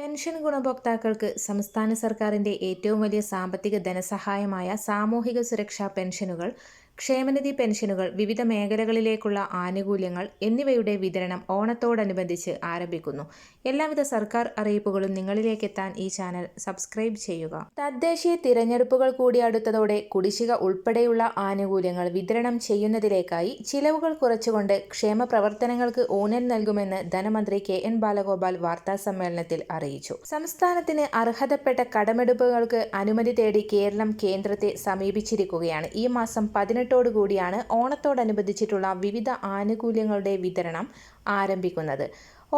Pension ഗുണഭോക്താക്കൾക്ക് സംസ്ഥാന സർക്കാരിന്റെ ഏറ്റവും വലിയ സാമ്പത്തിക ധനസഹായമായ സാമൂഹിക സുരക്ഷാ പെൻഷനുകൾ ക്ഷേമനിധി പെൻഷനുകൾ വിവിധ മേഖലകളിലേക്കുള്ള ആനുകൂല്യങ്ങൾ എന്നിവയുടെ വിതരണം ഓണത്തോടനുബന്ധിച്ച് ആരംഭിക്കുന്നു. എല്ലാവിധ സർക്കാർ അറിയിപ്പുകളും നിങ്ങളിലേക്ക് എത്താൻ ഈ ചാനൽ സബ്സ്ക്രൈബ് ചെയ്യുക. തദ്ദേശീയ തിരഞ്ഞെടുപ്പുകൾ കൂടി അടുത്തതോടെ കുടിശ്ശിക ഉൾപ്പെടെയുള്ള ആനുകൂല്യങ്ങൾ വിതരണം ചെയ്യുന്നതിലേക്കായി ചിലവുകൾ കുറച്ചുകൊണ്ട് ക്ഷേമ പ്രവർത്തനങ്ങൾക്ക് ഊന്നൽ നൽകുമെന്ന് ധനമന്ത്രി കെ എൻ ബാലഗോപാൽ വാർത്താ സമ്മേളനത്തിൽ അറിയിച്ചു. സംസ്ഥാനത്തിന് അർഹതപ്പെട്ട കടമെടുപ്പുകൾക്ക് അനുമതി തേടി കേരളം കേന്ദ്രത്തെ സമീപിച്ചിരിക്കുകയാണ്. ഈ മാസം പതിനെട്ട് കൂടിയാണ് ഓണത്തോടനുബന്ധിച്ചിട്ടുള്ള വിവിധ ആനുകൂല്യങ്ങളുടെ വിതരണം ആരംഭിക്കുന്നത്.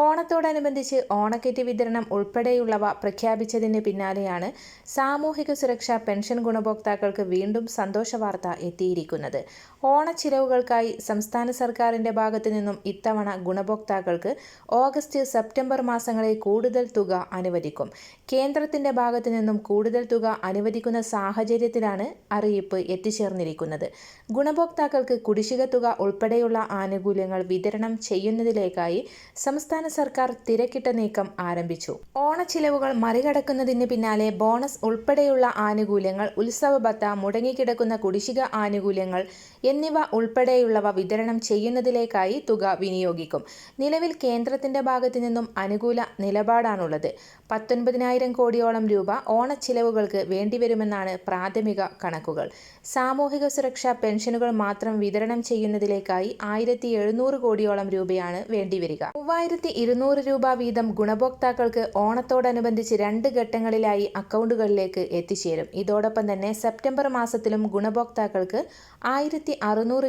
ഓണത്തോടനുബന്ധിച്ച് ഓണക്കിറ്റ് വിതരണം ഉൾപ്പെടെയുള്ളവ പ്രഖ്യാപിച്ചതിന് പിന്നാലെയാണ് സാമൂഹിക സുരക്ഷാ പെൻഷൻ ഗുണഭോക്താക്കൾക്ക് വീണ്ടും സന്തോഷവാർത്ത എത്തിയിരിക്കുന്നത്. ഓണച്ചിലവുകൾക്കായി സംസ്ഥാന സർക്കാരിന്റെ ഭാഗത്തു നിന്നും ഇത്തവണ ഗുണഭോക്താക്കൾക്ക് ഓഗസ്റ്റ് സെപ്റ്റംബർ മാസങ്ങളിൽ കൂടുതൽ തുക അനുവദിക്കും. കേന്ദ്രത്തിന്റെ ഭാഗത്തു നിന്നും കൂടുതൽ തുക അനുവദിക്കുന്ന സാഹചര്യത്തിലാണ് അറിയിപ്പ് എത്തിച്ചേർന്നിരിക്കുന്നത്. ഗുണഭോക്താക്കൾക്ക് കുടിശ്ശിക തുക ഉൾപ്പെടെയുള്ള ആനുകൂല്യങ്ങൾ വിതരണം ചെയ്യുന്നതിലേക്കായി സംസ്ഥാന സംസ്ഥാന സർക്കാർ തിരക്കിട്ട നീക്കം ആരംഭിച്ചു. ഓണച്ചിലവുകൾ മറികടക്കുന്നതിന് പിന്നാലെ ബോണസ് ഉൾപ്പെടെയുള്ള ആനുകൂല്യങ്ങൾ ഉത്സവ ബത്ത മുടങ്ങിക്കിടക്കുന്ന കുടിശ്ശിക ആനുകൂല്യങ്ങൾ എന്നിവ ഉൾപ്പെടെയുള്ളവ വിതരണം ചെയ്യുന്നതിലേക്കായി തുക വിനിയോഗിക്കും. നിലവിൽ കേന്ദ്രത്തിന്റെ ഭാഗത്തു നിന്നും അനുകൂല നിലപാടാണുള്ളത്. പത്തൊൻപതിനായിരം കോടിയോളം രൂപ ഓണച്ചിലവുകൾക്ക് വേണ്ടിവരുമെന്നാണ് പ്രാഥമിക കണക്കുകൾ. സാമൂഹിക സുരക്ഷാ പെൻഷനുകൾ മാത്രം വിതരണം ചെയ്യുന്നതിലേക്കായി ആയിരത്തി കോടിയോളം രൂപയാണ് വേണ്ടിവരിക. മൂവായിരത്തി ഇരുന്നൂറ് രൂപ വീതം ഗുണഭോക്താക്കൾക്ക് ഓണത്തോടനുബന്ധിച്ച് രണ്ട് ഘട്ടങ്ങളിലായി അക്കൗണ്ടുകളിലേക്ക് എത്തിച്ചേരും. ഇതോടൊപ്പം തന്നെ സെപ്റ്റംബർ മാസത്തിലും ഗുണഭോക്താക്കൾക്ക് ആയിരത്തി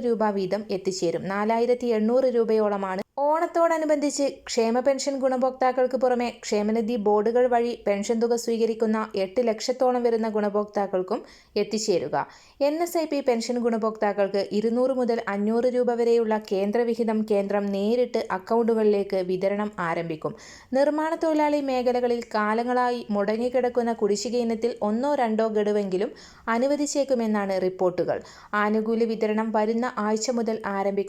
രൂപ വീതം എത്തിച്ചേരും. നാലായിരത്തി രൂപയോളമാണ് ഓണത്തോടനുബന്ധിച്ച് ക്ഷേമ പെൻഷൻ ഗുണഭോക്താക്കൾക്ക് പുറമെ ക്ഷേമനിധി ബോർഡുകൾ വഴി പെൻഷൻ തുക സ്വീകരിക്കുന്ന എട്ട് ലക്ഷത്തോളം വരുന്ന ഗുണഭോക്താക്കൾക്കും എത്തിച്ചേരുക. N S I P pension ഗുണഭോക്താക്കൾക്ക് ഇരുന്നൂറ് മുതൽ അഞ്ഞൂറ് രൂപ വരെയുള്ള കേന്ദ്രവിഹിതം കേന്ദ്രം നേരിട്ട് അക്കൗണ്ടുകളിലേക്ക് വിതരണം ആരംഭിക്കും. നിർമ്മാണ തൊഴിലാളി മേഖലകളിൽ കാലങ്ങളായി മുടങ്ങിക്കിടക്കുന്ന കുടിശ്ശിക ഇനത്തിൽ ഒന്നോ രണ്ടോ ഗഡുവെങ്കിലും അനുവദിച്ചേക്കുമെന്നാണ് റിപ്പോർട്ടുകൾ. ആനുകൂല്യ വിതരണം വരുന്ന ആഴ്ച മുതൽ ആരംഭിക്കും.